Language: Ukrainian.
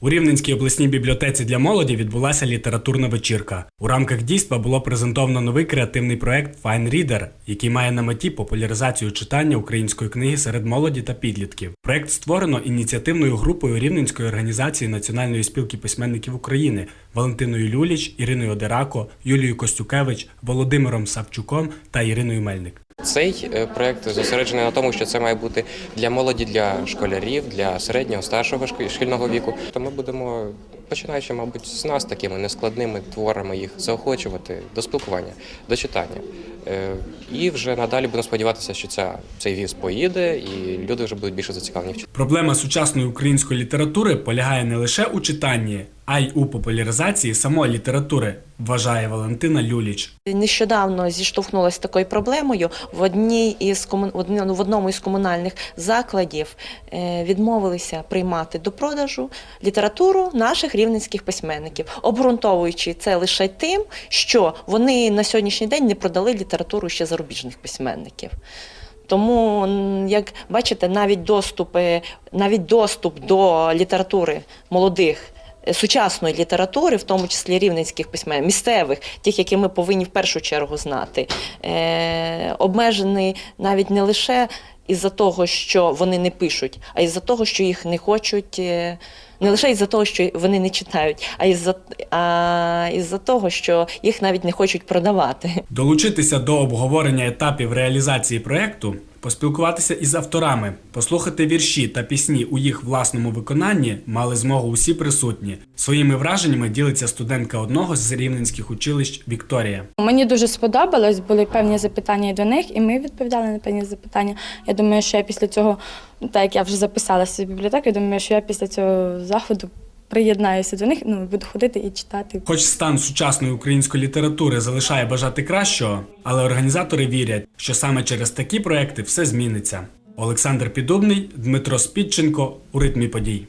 У Рівненській обласній бібліотеці для молоді відбулася літературна вечірка. У рамках дійства було презентовано новий креативний проект Fine Reader, який має на меті популяризацію читання української книги серед молоді та підлітків. Проект створено ініціативною групою Рівненської організації Національної спілки письменників України Валентиною Люліч, Іриною Одерако, Юлією Костюкевич, Володимиром Савчуком та Іриною Мельник. Цей е, проект зосереджений на тому, що це має бути для молоді, для школярів, для середнього, старшого шкільного віку. То ми будемо, починаючи, мабуть, з нас такими нескладними творами їх заохочувати до спілкування, до читання. Е, І вже надалі будемо сподіватися, що ця, цей віз поїде, і люди вже будуть більше зацікавлені Проблема сучасної української літератури полягає не лише у читанні, а й у популяризації самої літератури, вважає Валентина Люліч. Нещодавно зіштовхнулася такою проблемою. В одній із в одному із комунальних закладів е, відмовилися приймати до продажу літературу наших рівненських письменників, обґрунтовуючи це лише тим, що вони на сьогоднішній день не продали літературу ще зарубіжних письменників. Тому, як бачите, навіть доступи, навіть доступ до літератури молодих сучасної літератури, в тому числі рівненських письменників, місцевих, тих, які ми повинні в першу чергу знати, е, обмежений навіть не лише із-за того, що вони не пишуть, а із-за того, що їх не хочуть. е, Не лише із-за того, що вони не читають, а із-за а із-за того, що їх навіть не хочуть продавати. Долучитися до обговорення етапів реалізації проекту, поспілкуватися із авторами, послухати вірші та пісні у їх власному виконанні мали змогу усі присутні. Своїми враженнями ділиться студентка одного з рівненських училищ Вікторія. Мені дуже сподобалось, були певні запитання до них, і ми відповідали на певні запитання. Я думаю, що я після цього, так як я вже записалася в бібліотеку, я думаю, що я після цього заходу приєднаюся до них, ну буду ходити і читати. Хоч стан сучасної української літератури залишає бажати кращого, але організатори вірять, що саме через такі проекти все зміниться. Олександр Підубний, Дмитро Спідченко у ритмі подій.